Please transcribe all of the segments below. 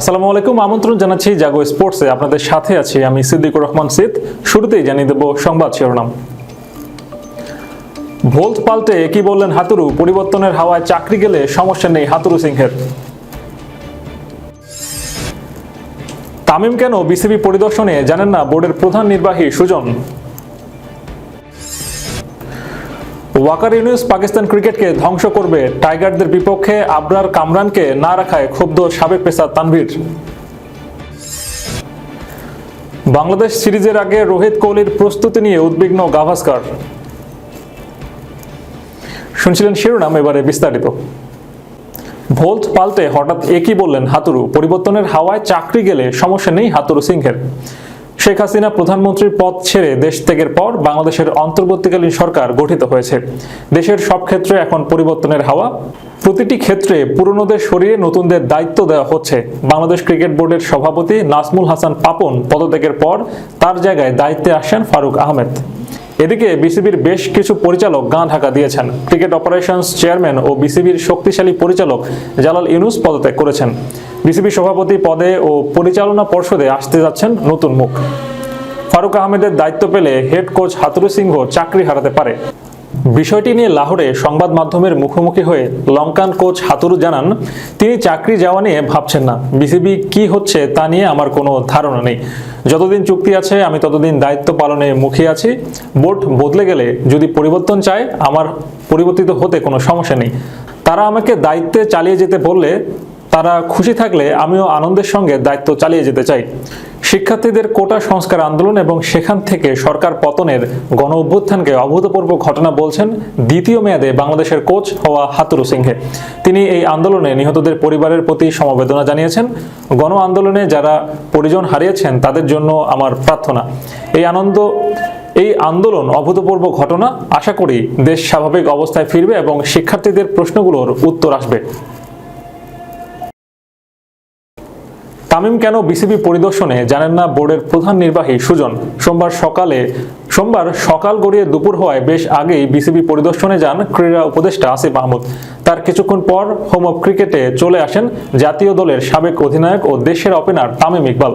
আসসালামু আলাইকুম, আমন্ত্রণ জানাচ্ছি জাগো স্পোর্টসে। আপনাদের সাথে আছি আমি সিদ্দিকুর রহমান সিদ। শুরুতেই জানিয়ে দেব সংবাদ শিরোনাম। ভোল্ট পাল্টে কি বললেন হাতুরু, পরিবর্তনের হাওয়ায় চাকরি গেলে সমস্যা নেই হাতুরু সিংহের। তামিম কেন বিসিবি পরিদর্শনে জানেন না বোর্ডের প্রধান নির্বাহী সুজন? ওয়াকার ইউনিস পাকিস্তান ক্রিকেটকে ধ্বংস করবে। টাইগারদের বিপক্ষে আবরার কামরানকে না রাখায় ক্ষুব্ধ সাবেক পেসার তানভীর। বাংলাদেশ সিরিজের আগে রোহিত কোহলির প্রস্তুতি নিয়ে উদ্বিগ্ন গাভাস্কার। শুনছিলেন শিরোনাম, এবারে বিস্তারিত। ভোল্ট পাল্টে হঠাৎ একই বললেন হাতুরু পরিবর্তনের হাওয়ায় চাকরি গেলে সমস্যা নেই হাতুরু সিংহের। শেখ হাসিনা প্রধানমন্ত্রীর পদ ছেড়ে দেশ ত্যাগের পর বাংলাদেশের অন্তর্বর্তীকালীন সরকার গঠিত হয়েছে। দেশের সব ক্ষেত্রে এখন পরিবর্তনের হাওয়া। প্রতিটি ক্ষেত্রে পুরনোদের সরিয়ে নতুনদের দায়িত্ব দেওয়া হচ্ছে। বাংলাদেশ ক্রিকেট বোর্ডের সভাপতি নাসমুল হাসান পাপন পদত্যাগের পর তার জায়গায় দায়িত্বে আসেন ফারুক আহমেদ। এদিকে বিসিবির বেশ কিছু পরিচালক গাঁ ঢাকা দিয়েছেন। ক্রিকেট অপারেশনস চেয়ারম্যান ও বিসিবির শক্তিশালী পরিচালক জালাল ইউনুস পদত্যাগ করেছেন। বিসিবি সভাপতি পদে ও পরিচালনা পর্ষদে আসতে যাচ্ছেন নতুন মুখ। ফারুক আহমেদের দায়িত্ব পেলে হেড কোচ হাতুরু সিংহ চাকরি হারাতে পারে। বিষয়টি নিয়ে লাহোরে সংবাদ মাধ্যমের মুখোমুখি হয়ে লঙ্কান কোচ হাতুরু জানান, তিনি চাকরি যাওয়া নিয়ে ভাবছেন না। বিসিবি কি হচ্ছে তা নিয়ে আমার কোনো ধারণা নেই। যতদিন চুক্তি আছে, আমি ততদিন দায়িত্ব পালনে মুখী আছি। বোর্ড বদলে গেলে যদি পরিবর্তন চায়, আমার পরিবর্তিত হতে কোনো সমস্যা নেই। তারা আমাকে দায়িত্বে চালিয়ে যেতে বললে, তারা খুশি থাকলে আমিও আনন্দের সঙ্গে দায়িত্ব চালিয়ে যেতে চাই। শিক্ষার্থীদের কোটা সংস্কার আন্দোলন এবং সেখান থেকে সরকার পতনের গণ অভ্যুত্থানকে অভূতপূর্ব ঘটনা বলছেন দ্বিতীয় মেয়াদে বাংলাদেশের কোচ হওয়া হাতুরু সিংহে। তিনি এই আন্দোলনে নিহতদের পরিবারের প্রতি সমবেদনা জানিয়েছেন, গণ আন্দোলনে যারা পরিজন হারিয়েছেন, তাদের জন্য আমার প্রার্থনা। এই আনন্দ, এই আন্দোলন অভূতপূর্ব ঘটনা। আশা করি দেশ স্বাভাবিক অবস্থায় ফিরবে এবং শিক্ষার্থীদের প্রশ্নগুলোর উত্তর আসবে। তামিম কেন বিসিবি পরিদর্শনে জানেন না বোর্ডের প্রধান নির্বাহী সুজন? সোমবার সকালে সোমবার সকাল গড়িয়ে দুপুর হওয়ায় বেশ আগেই বিসিবি পরিদর্শনে যান ক্রীড়া উপদেষ্টা আসিফ আহমদ তার কিছুক্ষণ পর হোম অফ ক্রিকেটে চলে আসেন জাতীয় দলের সাবেক অধিনায়ক ও দেশের ওপেনার তামিম ইকবাল।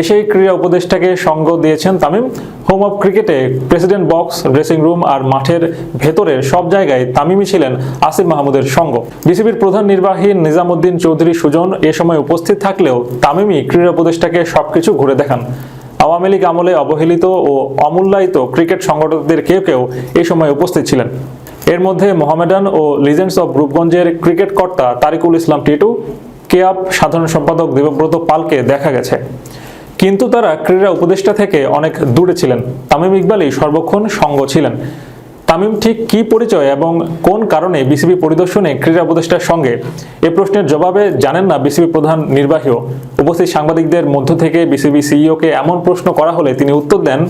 এসেই ক্রীড়া উপদেষ্টাকে সঙ্গ দিয়েছেন তামিম। হোম অফ ক্রিকেটে প্রেসিডেন্ট বক্স, ড্রেসিং রুম আর মাঠের ভেতরের সব জায়গায় তামিমই ছিলেন আসিফ মাহমুদের সঙ্গ। বিসিবির প্রধান নির্বাহী নিজামুদ্দিন চৌধুরী সুজন এ সময় উপস্থিত থাকলেও তামিমই ক্রীড়া উপদেষ্টাকে সবকিছু ঘুরে দেখান। আওয়ামী লীগ আমলে অবহেলিত ও অমূল্যায়িত ক্রিকেট সংগঠকদের কেউ কেউ এ সময় উপস্থিত ছিলেন। এর মধ্যে মোহামেডান ও লিজেন্ডস অব রূপগঞ্জের ক্রিকেট কর্তা তারিকুল ইসলাম টিটু কেয়াব সাধারণ সম্পাদক দেবব্রত পালকে দেখা গেছে। কিন্তু তারা ক্রীড়া উপদেষ্টা থেকে অনেক দূরে ছিলেন। তামিম ইকবালই সর্বক্ষণ সঙ্গ ছিলেন। তামিম ঠিক কি পরিচয় এবং কোন কারণে বিসিবি পরিদর্শনে ক্রীড়া উপদেষ্টার সঙ্গে? এ প্রশ্নের জবাবে জানেন না বিসিবি প্রধান নির্বাহীও। উপস্থিত সাংবাদিকদের মধ্য থেকে বিসিবি সিইওকে এমন প্রশ্ন করা হলে তিনি উত্তর দেন,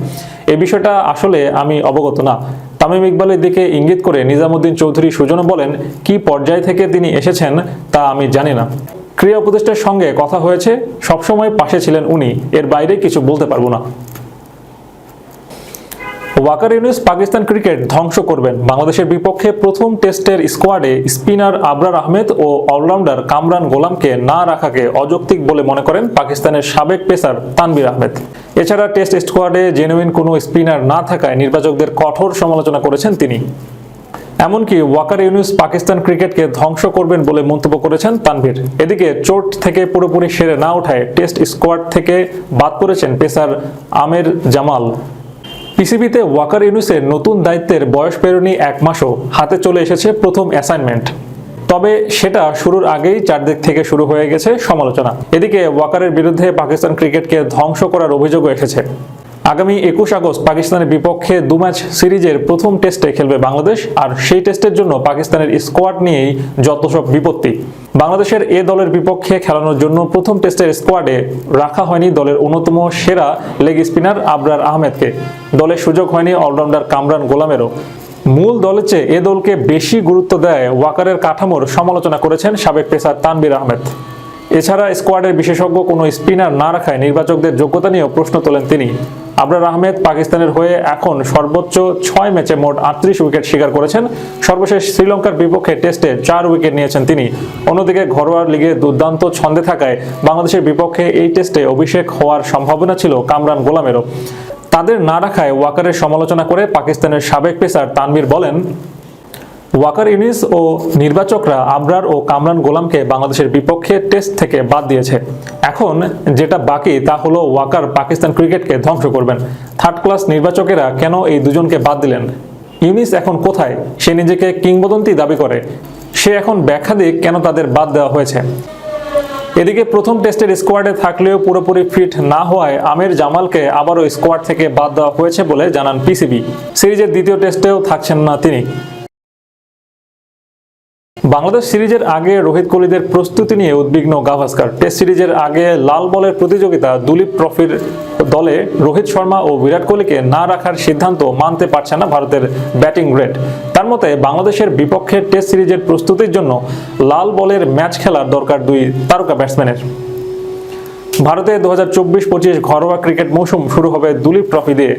এ বিষয়টা আসলে আমি অবগত না। তামিম ইকবালের দিকে ইঙ্গিত করে নিজামুদ্দিন চৌধুরী সুজনও বলেন, কি পর্যায় থেকে তিনি এসেছেন তা আমি জানি না। ক্রীড়া উপদেষ্টার সঙ্গে কথা হয়েছে, সবসময় পাশে ছিলেন উনি, এর বাইরে কিছু বলতে পারব না। ওয়াকার ইউনুস পাকিস্তান ক্রিকেট ধ্বংস করবেন। বাংলাদেশের বিপক্ষে প্রথম টেস্টের স্কোয়াডে স্পিনার আবরার আহমেদ ও অলরাউন্ডার কামরান গোলামকে না রাখাকে অযৌক্তিক বলে মনে করেন পাকিস্তানের সাবেক পেসার তানবির আহমেদ। এছাড়া টেস্ট স্কোয়াডে জেনুইন কোনো স্পিনার না থাকায় নির্বাচকদের কঠোর সমালোচনা করেছেন তিনি। এমনকি ওয়াকার ইউনুস পাকিস্তান ক্রিকেটকে ধ্বংস করবেন বলে মন্তব্য করেছেন তানভীর। এদিকে চোট থেকে পুরোপুরি সেরে না ওঠায় টেস্ট স্কোয়াড থেকে বাদ পড়েছেন পেসার আমের জামাল। পিসিবিতে ওয়াকার ইউনুসের নতুন দায়িত্বের বয়স পেরোনি এক মাসও, হাতে চলে এসেছে প্রথম অ্যাসাইনমেন্ট। তবে সেটা শুরুর আগেই চারদিক থেকে শুরু হয়ে গেছে সমালোচনা। এদিকে ওয়াকারের বিরুদ্ধে পাকিস্তান ক্রিকেটকে ধ্বংস করার অভিযোগও এসেছে। আগামী একুশ আগস্ট পাকিস্তানের বিপক্ষে দু ম্যাচ সিরিজের প্রথম টেস্টে খেলবে বাংলাদেশ, আর সেই টেস্টের জন্য পাকিস্তানের স্কোয়াড নিয়েই যত সব বিপত্তি। বাংলাদেশের এ দলের বিপক্ষে খেলানোর জন্য প্রথম টেস্টের স্কোয়াডে রাখা হয়নি দলের অন্যতম সেরা লেগ স্পিনার আবরার আহমেদকে। দলের সুযোগ হয়নি অলরাউন্ডার কামরান গোলামেরও। মূল দলের চেয়ে এ দলকে বেশি গুরুত্ব দেয় ওয়াকারের কাঠামোর সমালোচনা করেছেন সাবেক পেসার তানবির আহমেদ। এছাড়া স্কোয়াডের বিশেষজ্ঞ কোনো স্পিনার না রাখায় নির্বাচকদের যোগ্যতা নিয়েও প্রশ্ন তোলেন তিনি। আবরার আহমেদ পাকিস্তানের হয়ে এখন সর্বোচ্চ ছয় ম্যাচে মোট আটত্রিশ উইকেট শিকার করেছেন। সর্বশেষ শ্রীলঙ্কার বিপক্ষে টেস্টে চার উইকেট নিয়েছেন তিনি। অন্যদিকে ঘরোয়া লিগে দুর্দান্ত ছন্দে থাকায় বাংলাদেশের বিপক্ষে এই টেস্টে অভিষেক হওয়ার সম্ভাবনা ছিল কামরান গোলামেরও। তাদের না রাখায় ওয়াকারের সমালোচনা করে পাকিস্তানের সাবেক পেসার তানভীর বলেন ওয়াকার ইউনিস ও নির্বাচকরা আবরার ও কামরান গোলামকে বাংলাদেশের বিপক্ষে টেস্ট থেকে বাদ দিয়েছে। এখন যেটা বাকি, তা হলো ওয়াকার পাকিস্তান ক্রিকেটকে ধ্বংস করবেন। থার্ড ক্লাস নির্বাচকেরা কেন এই দুজনকে বাদ দিলেন? ইউনিস এখন কোথায়? সে নিজেকে কিংবদন্তি দাবি করে। সে এখন ব্যাখ্যা দিক কেন তাদের বাদ দেওয়া হয়েছে? এদিকে প্রথম টেস্টের স্কোয়াডে থাকলেও পুরোপুরি ফিট না হওয়ায় আমির জামালকে আবারও স্কোয়াড থেকে বাদ দেওয়া হয়েছে বলে জানান পিসিবি। সিরিজের দ্বিতীয় টেস্টেও থাকছেন না তিনি। বাংলাদেশ সিরিজের আগে রোহিত কোহলিদের প্রস্তুতি নিয়ে উদ্বিগ্ন গাভাস্কার। টেস্ট সিরিজের আগে লাল বলের প্রতিযোগিতা দুলীপ ট্রফির দলে রোহিত শর্মা ও বিরাট কোহলিকে না রাখার সিদ্ধান্ত মানতে পারছে না ভারতের ব্যাটিং রেট তার মতে, বাংলাদেশের বিপক্ষে টেস্ট সিরিজের প্রস্তুতির জন্য লাল বলের ম্যাচ খেলার দরকার দুই তারকা ব্যাটসম্যানের। ভারতে দু হাজার চব্বিশ পঁচিশ ঘরোয়া ক্রিকেট মৌসুম শুরু হবে দুলীপ ট্রফি দিয়ে।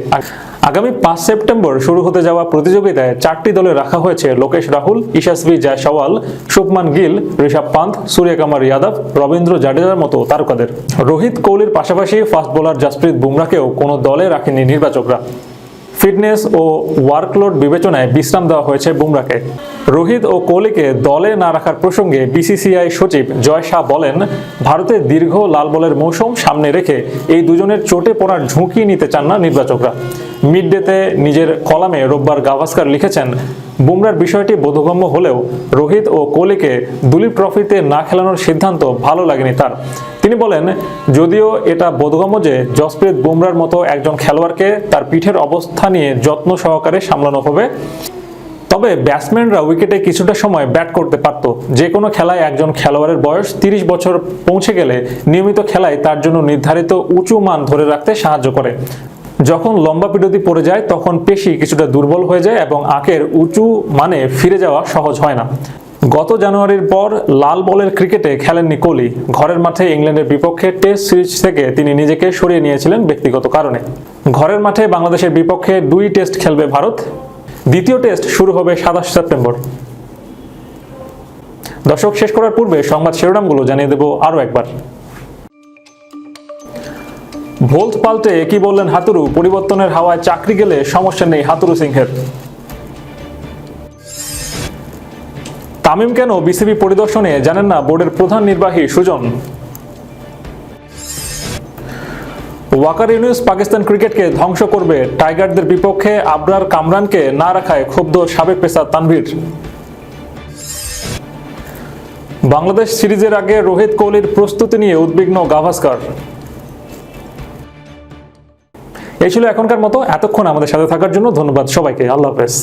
আগামী পাঁচ সেপ্টেম্বর শুরু হতে যাওয়া প্রতিযোগিতায় চারটি দলে রাখা হয়েছে লোকেশ রাহুল ইশাসবি জয়সওয়াল, শুভমান গিল, ঋষভ পান্ত, সূর্যকামার যাদব, রবীন্দ্র জাডেজার মতো তারকাদের। রোহিত কোহলির পাশাপাশি ফাস্ট বোলার জাসপ্রীত বুমরাকেও কোনো দলে রাখেনি নির্বাচকরা। ফিটনেস ও ওয়ার্কলোড বিবেচনায় বিশ্রাম দেওয়া হয়েছে বুমরাকে রোহিত ও কোহলিকে দলে না রাখার প্রসঙ্গে বিসিসিআই সচিব জয় শাহ বলেন ভারতের দীর্ঘ লাল বলের মৌসুম সামনে রেখে এই দুজনের চোটে পড়ার ঝুঁকি নিতে চান না নির্বাচকরা। মিড ডেতে নিজের কলামে রোববার গাভাস্কার লিখেছেন, বুমরার বিষয়টি বোধগম্য হলেও রোহিত ও কোহলিকে দুলীপ ট্রফিতে না খেলানোর সিদ্ধান্ত ভালো লাগেনি তার। তিনি বলেন, যদিও এটা বোধগম্য যে জসপ্রীত বুমরার মতো একজন খেলোয়াড়কে তার পিঠের অবস্থা নিয়ে যত্ন সহকারে সামলানো হবে, তবে ব্যাটসম্যানরা উইকেটে কিছুটা সময় ব্যাট করতে পারত। যে কোনো খেলায় একজন খেলোয়াড়ের বয়স তিরিশ বছর পৌঁছে গেলে নিয়মিত খেলায় তার জন্য নির্ধারিত উঁচু মান ধরে রাখতে সাহায্য করে। যখন লম্বা বিরতি পড়ে যায়, তখন পেশি কিছুটা দুর্বল হয়ে যায় এবং আঁকের উঁচু মানে ফিরে যাওয়া সহজ হয় না। গত জানুয়ারির পর লাল বলের ক্রিকেটে খেলেননি কোহলি। ঘরের মাঠে ইংল্যান্ডের বিপক্ষে টেস্ট সিরিজ থেকে তিনি নিজেকে সরিয়ে নিয়েছিলেন ব্যক্তিগত কারণে। ঘরের মাঠে বাংলাদেশের বিপক্ষে দুই টেস্ট খেলবে ভারত। দ্বিতীয় টেস্ট শুরু হবে সাতাশ সেপ্টেম্বর। দর্শক, শেষ করার পূর্বে সংবাদ শিরোনামগুলো জানিয়ে দেব আরও একবার। ভোল্ট পাল্টে কি বললেন হাতুরু, পরিবর্তনের হাওয়ায় চাকরি গেলে সমস্যা নেই হাতুরু সিংহের। তামিম কেন বিসিবি পরিদর্শনে জানেন না বোর্ডের প্রধান নির্বাহী সুজন? ওয়াকার ইউনিস পাকিস্তান ক্রিকেটকে ধ্বংস করবে। টাইগারদের বিপক্ষে আবরার কামরানকে না রাখায় ক্ষুব্ধ সাবেক পেসার তানভীর। বাংলাদেশ সিরিজের আগে রোহিত কোহলির প্রস্তুতি নিয়ে উদ্বিগ্ন গাভাস্কার। এই ছিল এখনকার মতো। এতক্ষণ আমাদের সাথে থাকার জন্য ধন্যবাদ সবাইকে। আল্লাহ হাফেজ।